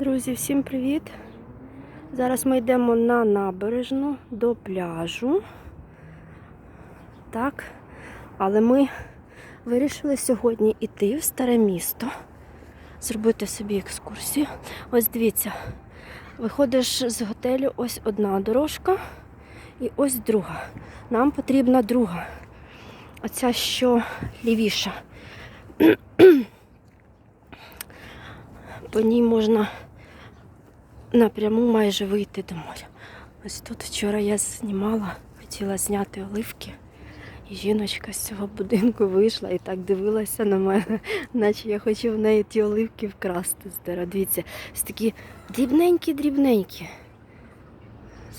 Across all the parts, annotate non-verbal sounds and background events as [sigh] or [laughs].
Друзі, всім привіт! Зараз ми йдемо на набережну до пляжу. Так, але ми вирішили сьогодні йти в старе місто, зробити собі екскурсію. Ось дивіться, виходиш з готелю, ось одна дорожка і ось друга. Нам потрібна друга. Оця що лівіша. [clears throat] По ній можна напряму майже вийти до моря. Ось тут вчора я знімала, хотіла зняти оливки. І жіночка з цього будинку вийшла і так дивилася на мене, [laughs] наче я хочу в неї ті оливки вкрасти з. Дивіться, ось такі дрібненькі-дрібненькі.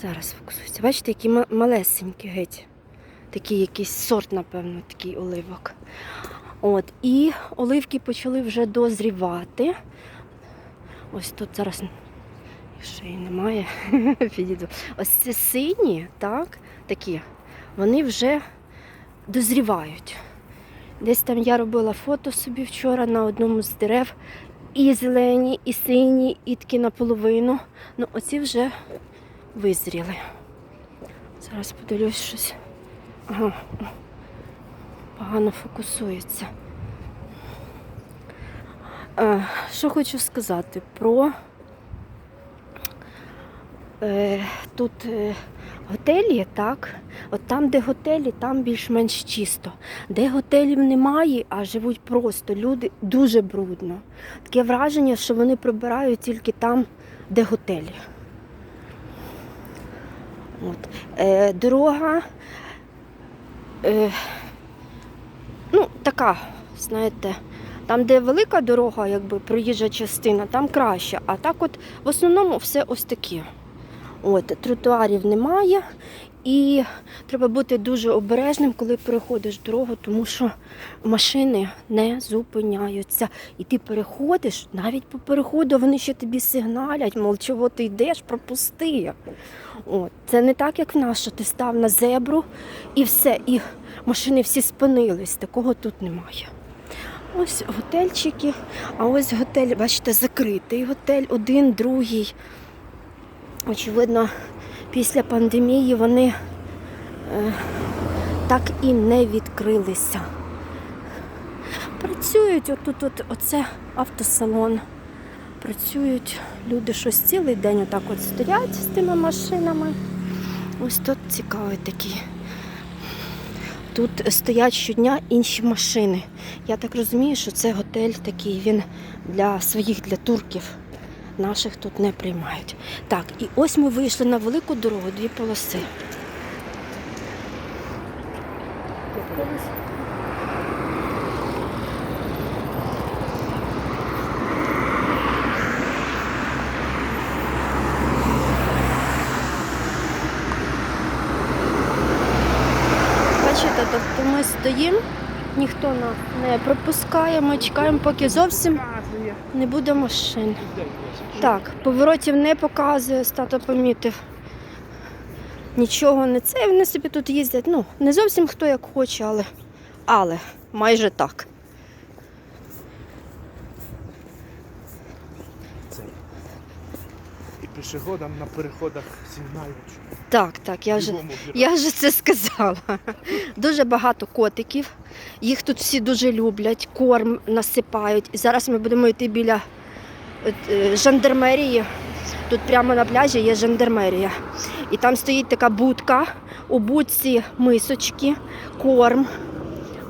Зараз фокусуюся. Бачите, які малесенькі геть. Такий якийсь сорт, напевно, такий оливок. От, і оливки почали вже дозрівати. Ось тут зараз ще й немає. [laughs] Підійду. Ось це сині, так, такі, вони вже дозрівають. Десь там я робила фото собі вчора на одному з дерев. І зелені, і сині, і такі наполовину. Ну, оці вже визріли. Зараз подивлюсь щось. Ага. Погано фокусується. Е, Що хочу сказати про тут е, готелі, так? От там, де готелі, там більш-менш чисто. Де готелів немає, а живуть просто люди дуже брудно. Таке враження, що вони прибирають тільки там, де готелі. От. Е, дорога. Е, ну, така, знаєте, там, де велика дорога, якби проїжджа частина, там краще. А так от в основному все ось таке. От, тротуарів немає. І треба бути дуже обережним, коли переходиш дорогу, тому що машини не зупиняються. І ти переходиш, навіть по переходу вони ще тобі сигналять, мол, чого ти йдеш, пропусти. От. Це не так, як в нас, що ти став на зебру і все, і машини всі спинились. Такого тут немає. Ось готельчики, а ось готель, бачите, закритий готель, один, другий. Очевидно, після пандемії вони е, так і не відкрилися. Працюють отут, от, оце автосалон. Працюють люди щось цілий день отак от стоять з тими машинами. Ось тут цікавий такий. Тут стоять щодня інші машини. Я так розумію, що це готель такий, він для своїх, для турків. Наших тут не приймають. Так, і ось ми вийшли на велику дорогу, дві полоси. Бачите, тобто ми стоїмо, ніхто нас не пропускає, ми чекаємо, поки зовсім не буде машин. Так, поворотів не показує, стато помітив. Нічого не це, вони собі тут їздять. Ну, не зовсім хто як хоче, але, але майже так. Це. І пішоходам на переходах сигналять. Так, так, я вже, я вже це сказала. Дуже багато котиків. Їх тут всі дуже люблять, корм насипають. І зараз ми будемо йти біля е, жандармерії. Тут прямо на пляжі є жандармерія. І там стоїть така будка, у будці мисочки, корм.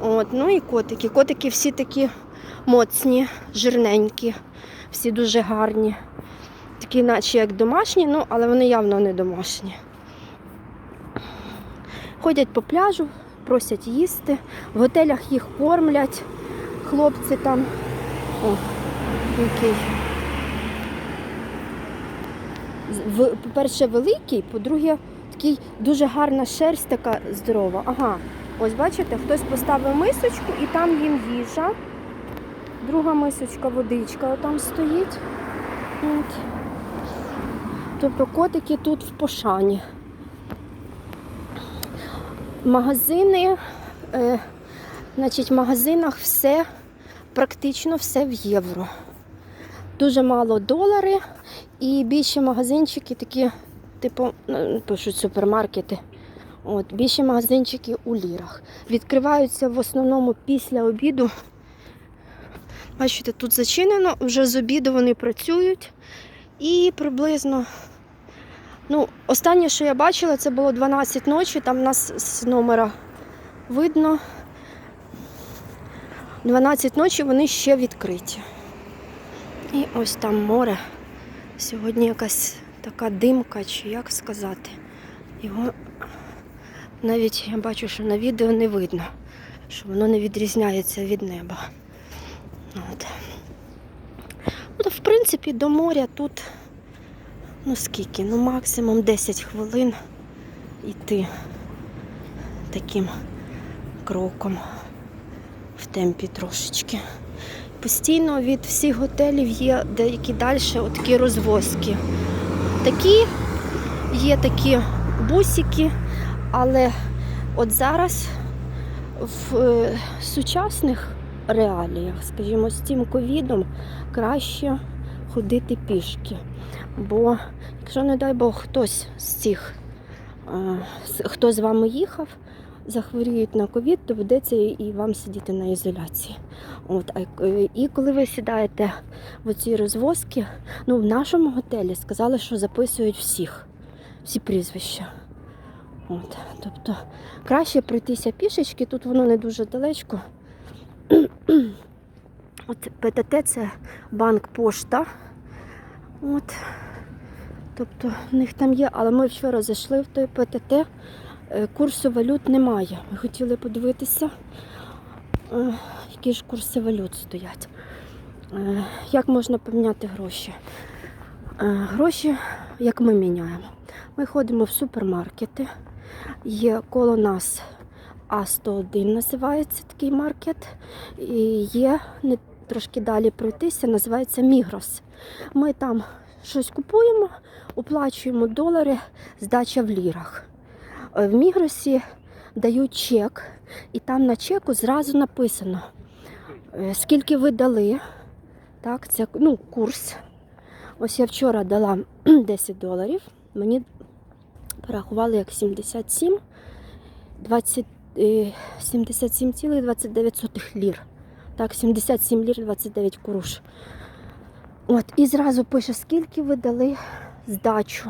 От, ну і котики. Котики всі такі моцні, жирненькі, всі дуже гарні. Такі, наче як домашні, ну, але вони явно не домашні. Ходять по пляжу, просять їсти. В готелях їх кормлять. Хлопці там. О, який. По-перше, великий, по-друге, такий дуже гарна шерсть така здорова. Ага, ось бачите, хтось поставив мисочку і там їм їжа. Друга мисочка, водичка там стоїть. Тобто котики тут в пошані. Магазини, е, значить, в магазинах все, практично все в євро. дуже мало долари, і більші магазинчики такі, типу, ну, пишуть супермаркети. От, більші магазинчики у лірах. Відкриваються в основному після обіду. Бачите, тут зачинено, вже з обіду вони працюють. І приблизно, ну, останнє, що я бачила, це було 12 ночі, там нас з номера видно. 12 ночі вони ще відкриті. І ось там море. Сьогодні якась така димка, чи як сказати. Його навіть я бачу, що на відео не видно, що воно не відрізняється від неба. От. То, в принципі, до моря тут, ну скільки, ну максимум 10 хвилин йти таким кроком в темпі трошечки. Постійно від всіх готелів є деякі далі такі розвозки. Такі є такі бусики, але от зараз в е, сучасних реаліях, скажімо, з цим ковідом краще ходити пішки. Бо якщо, не дай Бог, хтось з цих, е, хто з вами їхав, захворіють на ковід, доведеться і вам сидіти на ізоляції. От, е, і коли ви сідаєте в ці розвозки, ну в нашому готелі сказали, що записують всіх, всі прізвища. От, тобто краще пройтися пішечки, тут воно не дуже далечко. От ПТТ це банк пошта. От. Тобто в них там є, але ми вчора зайшли в той ПТТ. е, Курсу валют немає. Ми хотіли подивитися, е, які ж курси валют стоять. Е, Як можна поміняти гроші? Гроші, як ми міняємо. Ми ходимо в супермаркети. Є коло нас А101 називається такий маркет. І є не трошки далі пройтися, називається Мігрос. Ми там щось купуємо, оплачуємо долари, здача в лірах. Е, В Мігросі дають чек, і там на чеку зразу написано, е, скільки ви дали. Так, це ну, курс. Ось я вчора дала [clears throat] 10 доларів. Мені порахували як 77, 20, е, 77,29 лір. Так, 77 лір 29 куруш. От, і зразу пише, скільки ви дали здачу.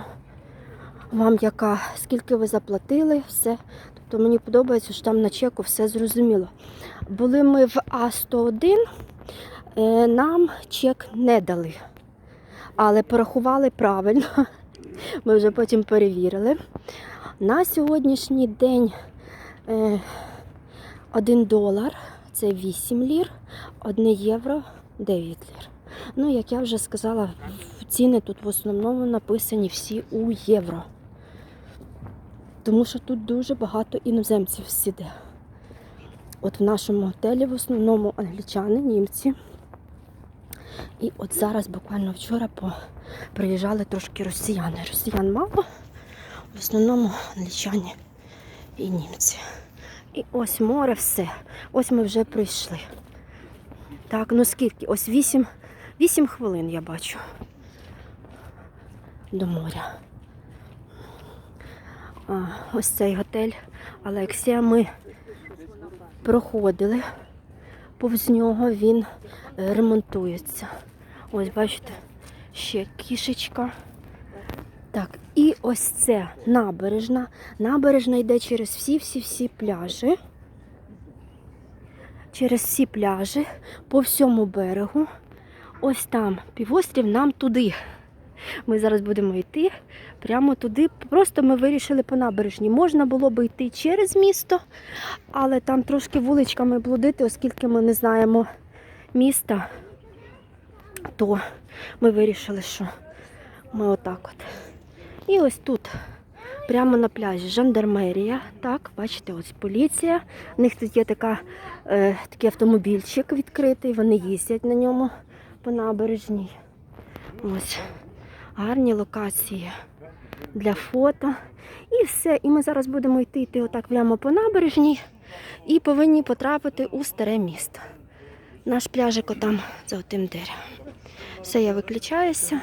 Вам яка, скільки ви заплатили, все. Тобто мені подобається, що там на чеку все зрозуміло. Були ми в А101, е, нам чек не дали. Але порахували правильно. [laughs] Ми вже потім перевірили. На сьогоднішній день 1 долар це 8 лір, 1 євро 9 лір. Ну, як я вже сказала, ціни тут в основному написані всі у євро. Тому що тут дуже багато іноземців сіде. От в нашому готелі в основному англічани, німці. І от зараз буквально вчора по... приїжджали трошки росіяни. Росіян мало, в основному англічані і німці. І ось море все. Ось ми вже прийшли. Так, ну скільки? Ось 8, 8 хвилин я бачу до моря. А, ось цей готель Алексія. Ми проходили повз нього, він ремонтується. Ось, бачите, ще кішечка. Так, і ось це набережна. Набережна йде через всі-всі-всі пляжі. Через всі пляжі по всьому берегу. Ось там півострів нам туди. Ми зараз будемо йти прямо туди. Просто ми вирішили по набережні. Можна було би йти через місто, але там трошки вуличками блудити, оскільки ми не знаємо міста, то ми вирішили, що ми отак от. І ось тут, прямо на пляжі, жандармерія. Так, бачите, ось поліція. У них тут є така, е, такий автомобільчик відкритий, вони їздять на ньому по набережній. Ось гарні локації для фото. І все. І ми зараз будемо йти, йти отак прямо по набережній і повинні потрапити у старе місто. Наш пляжик отам за тим деревом. Все, я виключаюся.